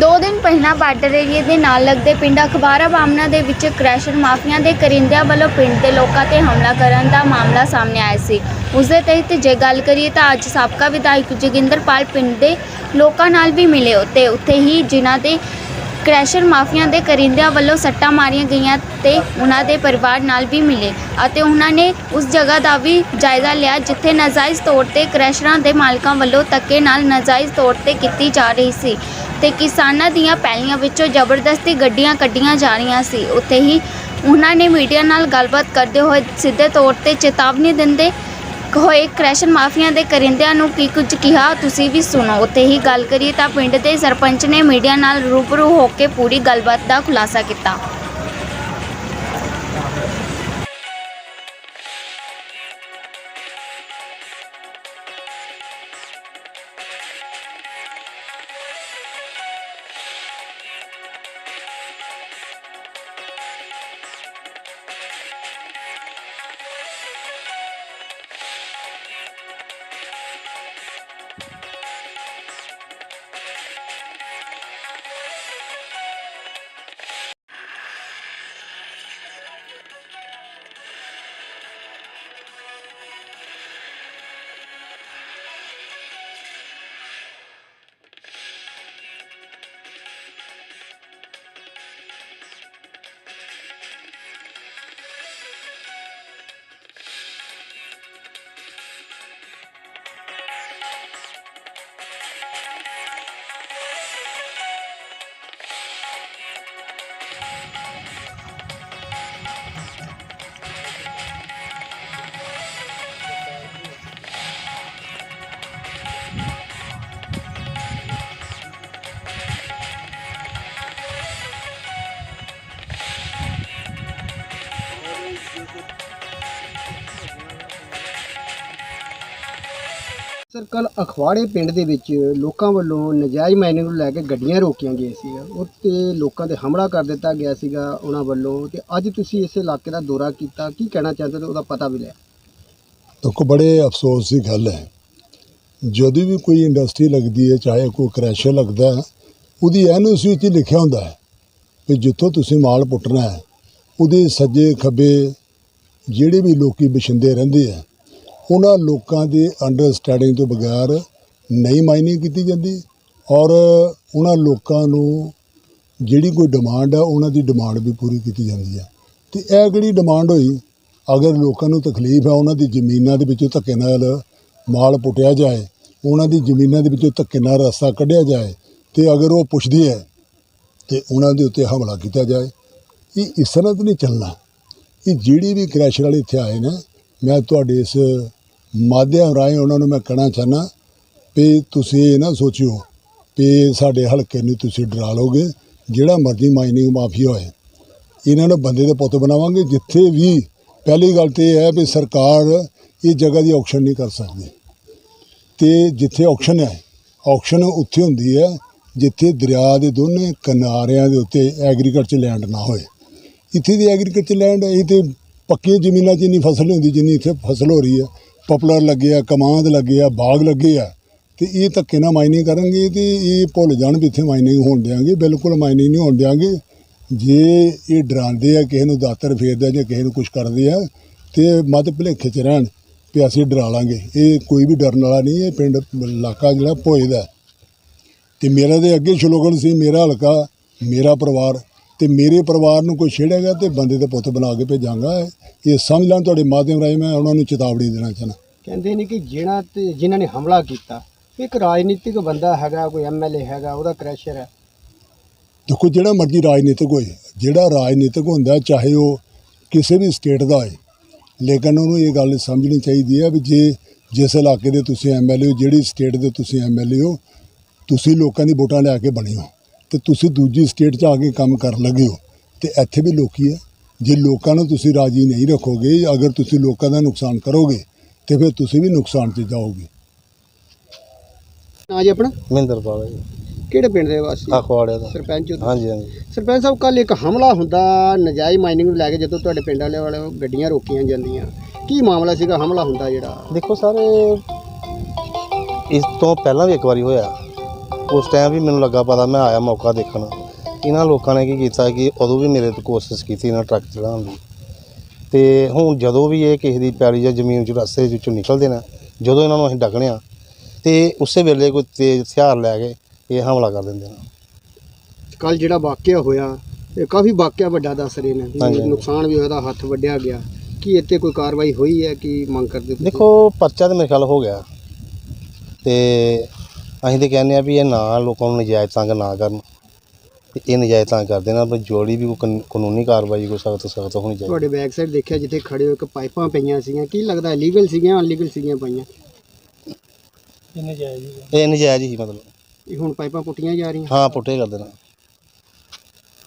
ਦੋ ਦਿਨ ਪਹਿਲਾਂ ਬਾਰਡਰ ਏਰੀਏ ਦੇ ਨਾਲ ਲੱਗਦੇ ਪਿੰਡ ਅਖਬਾਰਾ ਬਾਮਨਾ ਦੇ ਵਿੱਚ ਕ੍ਰੈਸ਼ਰ ਮਾਫੀਆ ਦੇ ਕਰਿੰਦਿਆਂ ਵੱਲੋਂ ਪਿੰਡ ਦੇ ਲੋਕਾਂ ਤੇ ਹਮਲਾ ਕਰਨ ਦਾ ਮਾਮਲਾ ਸਾਹਮਣੇ ਆਇਆ ਸੀ। ਉਸ ਦੇ ਤਹਿਤ ਜੇ ਗੱਲ ਕਰੀਏ ਤਾਂ ਅੱਜ ਸਾਬਕਾ ਵਿਧਾਇਕ ਜੋਗਿੰਦਰਪਾਲ ਪਿੰਡ ਦੇ ਲੋਕਾਂ ਨਾਲ ਵੀ ਮਿਲੇ ਤੇ ਉੱਥੇ ਹੀ ਜਿਨ੍ਹਾਂ ਦੇ ਕ੍ਰੈਸ਼ਰ ਮਾਫੀਆ ਦੇ ਕਰਿੰਦਿਆਂ ਵੱਲੋਂ ਸੱਟਾਂ ਮਾਰੀਆਂ ਗਈਆਂ ਤੇ ਉਹਨਾਂ ਦੇ ਪਰਿਵਾਰ ਨਾਲ ਵੀ ਮਿਲੇ ਅਤੇ ਉਹਨਾਂ ਨੇ ਉਸ ਜਗ੍ਹਾ ਦਾ ਵੀ ਜਾਇਜ਼ਾ ਲਿਆ ਜਿੱਥੇ ਨਾਜਾਇਜ਼ ਤੌਰ ਤੇ ਕ੍ਰੈਸ਼ਰਾਂ ਦੇ ਮਾਲਕਾਂ ਵੱਲੋਂ ਧੱਕੇ ਨਾਲ ਨਾਜਾਇਜ਼ ਤੌਰ ਤੇ ਕੀਤੀ ਜਾ ਰਹੀ ਸੀ। ਤੇ ਕਿਸਾਨਾਂ ਦੀਆਂ ਪੈਲੀਆਂ ਵਿੱਚੋਂ ਜ਼ਬਰਦਸਤੀ ਗੱਡੀਆਂ ਕੱਢੀਆਂ ਜਾ ਰਹੀਆਂ ਸੀ। ਉੱਥੇ ਹੀ ਉਹਨਾਂ ਨੇ ਮੀਡੀਆ ਨਾਲ ਗੱਲਬਾਤ ਕਰਦੇ ਹੋਏ ਸਿੱਧੇ ਤੌਰ ਤੇ ਚੇਤਾਵਨੀ ਦਿੰਦੇ ਹੋਏ ਕ੍ਰੈਸ਼ਰ ਮਾਫੀਆ ਦੇ ਕਰਿੰਦਿਆਂ ਨੂੰ ਕੀ ਕੁਝ ਕਿਹਾ, ਤੁਸੀਂ ਵੀ ਸੁਣੋ। ਉੱਥੇ ਹੀ ਗੱਲ ਕਰੀਏ ਤਾਂ ਪਿੰਡ ਦੇ ਸਰਪੰਚ ਨੇ ਮੀਡੀਆ ਨਾਲ ਰੂਬਰੂ ਹੋ ਕੇ ਪੂਰੀ ਗੱਲਬਾਤ ਦਾ ਖੁਲਾਸਾ ਕੀਤਾ। ਸਰ ਕੱਲ ਅਖਵਾੜੇ ਪਿੰਡ ਦੇ ਵਿੱਚ ਲੋਕਾਂ ਵੱਲੋਂ ਨਜਾਇਜ਼ ਮਾਈਨਿੰਗ ਨੂੰ ਲੈ ਕੇ ਗੱਡੀਆਂ ਰੋਕੀਆਂ ਗਈਆਂ ਸੀ ਉੱਤੇ ਲੋਕਾਂ ਤੇ ਹਮਲਾ ਕਰ ਦਿੱਤਾ ਗਿਆ ਸੀਗਾ ਉਹਨਾਂ ਵੱਲੋਂ ਤੇ ਅੱਜ ਤੁਸੀਂ ਇਸ ਇਲਾਕੇ ਦਾ ਦੌਰਾ ਕੀਤਾ। ਕੀ ਕਹਿਣਾ ਚਾਹੁੰਦੇ ਹੋ ਉਹਦਾ ਪਤਾ ਵੀ ਲਿਆ ਦੇਖੋ, ਬੜੇ ਅਫਸੋਸ ਦੀ ਗੱਲ ਹੈ। ਜਦੋਂ ਵੀ ਕੋਈ ਇੰਡਸਟਰੀ ਲੱਗਦੀ ਹੈ, ਚਾਹੇ ਕੋਈ ਕ੍ਰੈਸ਼ਰ ਲੱਗਦਾ ਹੈ, ਉਹਦੀ ਐਨਓਸੀ ਵਿੱਚ ਹੀ ਲਿਖਿਆ ਹੁੰਦਾ ਹੈ ਕਿ ਜਿੱਥੋਂ ਤੁਸੀਂ ਮਾਲ ਪੁੱਟਣਾ ਹੈ ਉਹਦੇ ਸੱਜੇ ਖੱਬੇ ਜਿਹੜੇ ਵੀ ਲੋਕੀ ਬਛਿੰਦੇ ਰਹਿੰਦੇ ਆ, ਉਹਨਾਂ ਲੋਕਾਂ ਦੇ ਅੰਡਰਸਟੈਂਡਿੰਗ ਤੋਂ ਬਗੈਰ ਨਹੀਂ ਮਾਈਨਿੰਗ ਕੀਤੀ ਜਾਂਦੀ ਔਰ ਉਹਨਾਂ ਲੋਕਾਂ ਨੂੰ ਜਿਹੜੀ ਕੋਈ ਡਿਮਾਂਡ ਆ, ਉਹਨਾਂ ਦੀ ਡਿਮਾਂਡ ਵੀ ਪੂਰੀ ਕੀਤੀ ਜਾਂਦੀ ਹੈ ਤੇ ਇਹ ਜਿਹੜੀ ਡਿਮਾਂਡ ਹੋਈ, ਅਗਰ ਲੋਕਾਂ ਨੂੰ ਤਕਲੀਫ ਆ, ਉਹਨਾਂ ਦੀ ਜ਼ਮੀਨਾਂ ਦੇ ਵਿੱਚੋਂ ਧੱਕੇ ਨਾਲ ਮਾਲ ਪੁੱਟਿਆ ਜਾਏ, ਉਹਨਾਂ ਦੀ ਜ਼ਮੀਨਾਂ ਦੇ ਵਿੱਚੋਂ ਧੱਕੇ ਨਾਲ ਰਸਤਾ ਕੱਢਿਆ ਜਾਏ ਤੇ ਅਗਰ ਉਹ ਪੁੱਛਦੀ ਹੈ ਤੇ ਉਹਨਾਂ ਦੇ ਉੱਤੇ ਹਮਲਾ ਕੀਤਾ ਜਾਏ ਇਹ ਇਸ ਤਰ੍ਹਾਂ ਤਾਂ ਨਹੀਂ ਚੱਲਣਾ ਇਹ ਜਿਹੜੀ ਵੀ ਕ੍ਰੈਸ਼ਰ ਵਾਲੇ ਇੱਥੇ ਆਏ ਨੇ, ਮੈਂ ਤੁਹਾਡੇ ਇਸ ਮਾਧਿਅਮ ਰਾਹੀਂ ਉਹਨਾਂ ਨੂੰ ਮੈਂ ਕਹਿਣਾ ਚਾਹਨਾ ਵੀ ਤੁਸੀਂ ਇਹ ਨਾ ਸੋਚਿਓ ਵੀ ਸਾਡੇ ਹਲਕੇ ਨੂੰ ਤੁਸੀਂ ਡਰਾ ਲਓਗੇ, ਜਿਹੜਾ ਮਰਜ਼ੀ ਮਾਈਨਿੰਗ ਮਾਫੀਆ ਹੋਏ। ਇਹਨਾਂ ਨੂੰ ਬੰਦੇ ਦੇ ਪੁੱਤ ਬਣਾਵਾਂਗੇ, ਜਿੱਥੇ ਵੀ ਪਹਿਲੀ ਗੱਲ ਤੇ ਇਹ ਹੈ ਵੀ ਸਰਕਾਰ ਇਹ ਜਗ੍ਹਾ ਦੀ ਆਕਸ਼ਨ ਨਹੀਂ ਕਰ ਸਕਦੀ। ਤੇ ਜਿੱਥੇ ਆਕਸ਼ਨ ਹੈ ਆਕਸ਼ਨ ਉੱਥੇ ਹੁੰਦੀ ਹੈ ਜਿੱਥੇ ਦਰਿਆ ਦੇ ਦੋਨੇ ਕਿਨਾਰਿਆਂ ਦੇ ਉੱਤੇ ਐਗਰੀਕਲਚਰ ਲੈਂਡ ਨਾ ਹੋਏ। ਇੱਥੇ ਦੀ ਐਗਰੀਕਲਚਰ ਲੈਂਡ ਹੈ, ਇਹ ਤੇ ਪੱਕੀਆਂ ਜ਼ਮੀਨਾਂ 'ਚ ਇੰਨੀ ਫਸਲ ਨਹੀਂ ਹੁੰਦੀ, ਜਿੰਨੀ ਇੱਥੇ ਫਸਲ ਹੋ ਰਹੀ ਹੈ। ਪਪੂਲਰ ਲੱਗੇ ਆ, ਕਮਾਂਦ ਲੱਗੇ ਆ, ਬਾਗ ਲੱਗੇ ਆ। ਤੇ ਇਹ ਧੱਕੇ ਨਾਲ ਮਾਈਨਿੰਗ ਕਰਨਗੇ ਤੇ ਇਹ ਭੁੱਲ ਜਾਣ ਵੀ ਇੱਥੇ ਮਾਈਨਿੰਗ ਹੋਣ ਦਿਆਂਗੇ, ਬਿਲਕੁਲ ਮਾਈਨਿੰਗ ਨਹੀਂ ਹੋਣ ਦਿਆਂਗੇ। ਜੇ ਇਹ ਡਰਾਉਂਦੇ ਆ, ਕਿਸੇ ਨੂੰ ਦਾਤਰ ਫੇਰਦੇ ਜਾਂ ਕਿਸੇ ਨੂੰ ਕੁਝ ਕਰਦੇ ਆ, ਤੇ ਮੱਧ ਭੁਲੇਖੇ 'ਚ ਰਹਿਣ ਵੀ ਅਸੀਂ ਡਰਾ ਲਾਂਗੇ। ਇਹ ਕੋਈ ਵੀ ਡਰਨ ਵਾਲਾ ਨਹੀਂ ਇਹ ਪਿੰਡ, ਇਲਾਕਾ ਜਿਹੜਾ ਭੋਏ ਦਾ ਹੈ। ਤੇ ਮੇਰਾ ਦੇ ਅੱਗੇ ਸ਼ਲੋਗਨ ਸੀ, ਮੇਰਾ ਹਲਕਾ, ਮੇਰਾ ਪਰਿਵਾਰ। ਤੇ ਮੇਰੇ ਪਰਿਵਾਰ ਨੂੰ ਕੋਈ ਛੇੜੇਗਾ ਤੇ ਬੰਦੇ ਦੇ ਪੁੱਤ ਬਣਾ ਕੇ ਭੇਜਾਂਗਾ। ਇਹ ਸਮਝ ਲੈਣ ਤੁਹਾਡੇ ਮਾਧਿਅਮ ਰਾਹੀਂ ਮੈਂ ਉਹਨਾਂ ਨੂੰ ਚੇਤਾਵਨੀ ਦੇਣਾ ਚਾਹਨਾ ਕਹਿੰਦੇ ਨੇ ਕਿ ਜਿਹਨਾਂ ਤੇ ਜਿਨ੍ਹਾਂ ਨੇ ਹਮਲਾ ਕੀਤਾ ਇੱਕ ਰਾਜਨੀਤਿਕ ਬੰਦਾ ਹੈਗਾ ਕੋਈ ਐਮਐਲਏ ਹੈਗਾ ਉਹਦਾ ਕ੍ਰੈਸ਼ਰ ਹੈ। ਦੇਖੋ ਜਿਹੜਾ ਮਰਜ਼ੀ ਰਾਜਨੀਤਿਕ ਹੋਏ ਜਿਹੜਾ ਰਾਜਨੀਤਿਕ ਹੁੰਦਾ ਚਾਹੇ ਉਹ ਕਿਸੇ ਵੀ ਸਟੇਟ ਦਾ ਹੋਏ ਲੇਕਿਨ ਉਹਨੂੰ ਇਹ ਗੱਲ ਸਮਝਣੀ ਚਾਹੀਦੀ ਹੈ ਵੀ ਜੇ ਜਿਸ ਇਲਾਕੇ ਦੇ ਤੁਸੀਂ ਐਮਐਲਏ ਹੋ ਜਿਹੜੀ ਸਟੇਟ ਦੇ ਤੁਸੀਂ ਐਮਐਲਏ ਹੋ ਤੁਸੀਂ ਲੋਕਾਂ ਦੀ ਵੋਟਾਂ ਲਿਆ ਕੇ ਬਣੇ ਹੋ। ਤੇ ਤੁਸੀਂ ਦੂਜੀ ਸਟੇਟ 'ਚ ਆ ਕੇ ਕੰਮ ਕਰਨ ਲੱਗੇ ਹੋ। ਤੇ ਇੱਥੇ ਵੀ ਲੋਕੀ ਹੈ ਜੇ ਲੋਕਾਂ ਨੂੰ ਤੁਸੀਂ ਰਾਜੀ ਨਹੀਂ ਰੱਖੋਗੇ ਅਗਰ ਤੁਸੀਂ ਲੋਕਾਂ ਦਾ ਨੁਕਸਾਨ ਕਰੋਗੇ ਤੇ ਫਿਰ ਤੁਸੀਂ ਵੀ ਨੁਕਸਾਨ 'ਚ ਜਾਓਗੇ। ਨਾ ਜੀ ਆਪਣਾ? ਮਹਿੰਦਰਪਾਲ ਜੀ। ਕਿਹੜੇ ਪਿੰਡ ਦੇ ਵਾਸੀ? ਅਖਵਾੜੇ ਦਾ। ਸਰਪੰਚ ਤੁਸੀਂ? ਹਾਂਜੀ ਹਾਂਜੀ। ਸਰਪੰਚ ਸਾਹਿਬ ਕੱਲ ਇੱਕ ਹਮਲਾ ਹੁੰਦਾ ਨਜਾਇਜ਼ ਮਾਈਨਿੰਗ ਨੂੰ ਲੈ ਕੇ ਜਦੋਂ ਤੁਹਾਡੇ ਪਿੰਡ ਵਾਲੇ ਵਾਲੇ ਗੱਡੀਆਂ ਰੋਕੀਆਂ ਜਾਂਦੀਆਂ। ਕੀ ਮਾਮਲਾ ਸੀਗਾ? ਹਮਲਾ ਹੁੰਦਾ ਜਿਹੜਾ? ਦੇਖੋ ਸਰ ਇਸ ਤੋਂ ਪਹਿਲਾਂ ਵੀ ਇੱਕ ਵਾਰੀ ਹੋਇਆ। ਉਸ ਟਾਈਮ ਵੀ ਮੈਨੂੰ ਲੱਗਾ ਪਤਾ ਮੈਂ ਆਇਆ ਮੌਕਾ ਦੇਖਣ। ਇਹਨਾਂ ਲੋਕਾਂ ਨੇ ਕੀ ਕੀਤਾ ਕਿ ਉਦੋਂ ਵੀ ਮੇਰੇ ਤੋਂ ਕੋਸ਼ਿਸ਼ ਕੀਤੀ ਇਹਨਾਂ ਟਰੱਕ ਚੜਾਉਣ ਦੀ। ਤੇ ਹੁਣ ਜਦੋਂ ਵੀ ਇਹ ਕਿਸੇ ਦੀ ਪੈਲੀ ਜਾਂ ਜ਼ਮੀਨ ਚ ਰਸਤੇ ਵਿੱਚੋਂ ਨਿਕਲਦੇ ਨੇ ਜਦੋਂ ਇਹਨਾਂ ਨੂੰ ਅਸੀਂ ਡੱਕਣੇ ਆ ਤੇ ਉਸੇ ਵੇਲੇ ਕੋਈ ਤੇਜ਼ ਹਥਿਆਰ ਲੈ ਕੇ ਇਹ ਹਮਲਾ ਕਰ ਦਿੰਦੇ ਨੇ। ਕੱਲ ਜਿਹੜਾ ਵਾਕਿਆ ਹੋਇਆ ਇਹ ਕਾਫੀ ਵਾਕਿਆ ਵੱਡਾ ਦੱਸ ਰਹੇ ਨੇ ਹਾਂਜੀ। ਨੁਕਸਾਨ ਵੀ ਹੋਇਆ ਦਾ ਹੱਥ ਵੱਢਿਆ ਗਿਆ। ਕੀ ਇੱਥੇ ਕੋਈ ਕਾਰਵਾਈ ਹੋਈ ਹੈ ਕੀ ਮੰਗ ਕਰਦੇ ਤੁਸੀਂ? ਦੇਖੋ ਪਰਚਾ ਤੇ ਮੇਰੇ ਖਿਆਲ ਹੋ ਗਿਆ। ਤੇ ਅਸੀਂ ਤੇ ਕਹਿੰਦੇ ਆ ਵੀ ਇਹ ਨਾ ਲੋਕਾਂ ਨੂੰ ਨਜਾਇਜ਼ ਤੰਗ ਨਾ ਕਰਨ। ਤੇ ਇਹ ਨਜਾਇਜ਼ ਤੰਗ ਕਰਦੇ ਨਾ ਵੀ ਜੋੜੀ ਵੀ ਕੋਈ ਕਾਨ- ਕਾਨੂੰਨੀ ਕਾਰਵਾਈ ਕੋਈ ਸਖਤ ਸਖਤ ਹੋਣੀ ਚਾਹੀਦੀ। ਤੁਹਾਡੇ ਬੈਕ ਸਾਈਡ ਦੇਖਿਆ ਜਿੱਥੇ ਖੜੇ ਹੋ ਇੱਕ ਪਾਈਪਾਂ ਪਈਆਂ ਸੀਗੀਆਂ ਕੀ ਲੱਗਦਾ ਲੀਗਲ ਸੀਗੀਆਂ ਅਨਲੀਗਲ ਸੀਗੀਆਂ ਪਾਈਆਂ? ਇਹ ਨਜਾਇਜ਼ ਹੀ ਮਤਲਬ। ਇਹ ਹੁਣ ਪਾਈਪਾਂ ਪੁੱਟੀਆਂ ਜਾ ਰਹੀਆਂ? ਹਾਂ ਪੁੱਟੇ ਕਰਦੇ ਨੇ।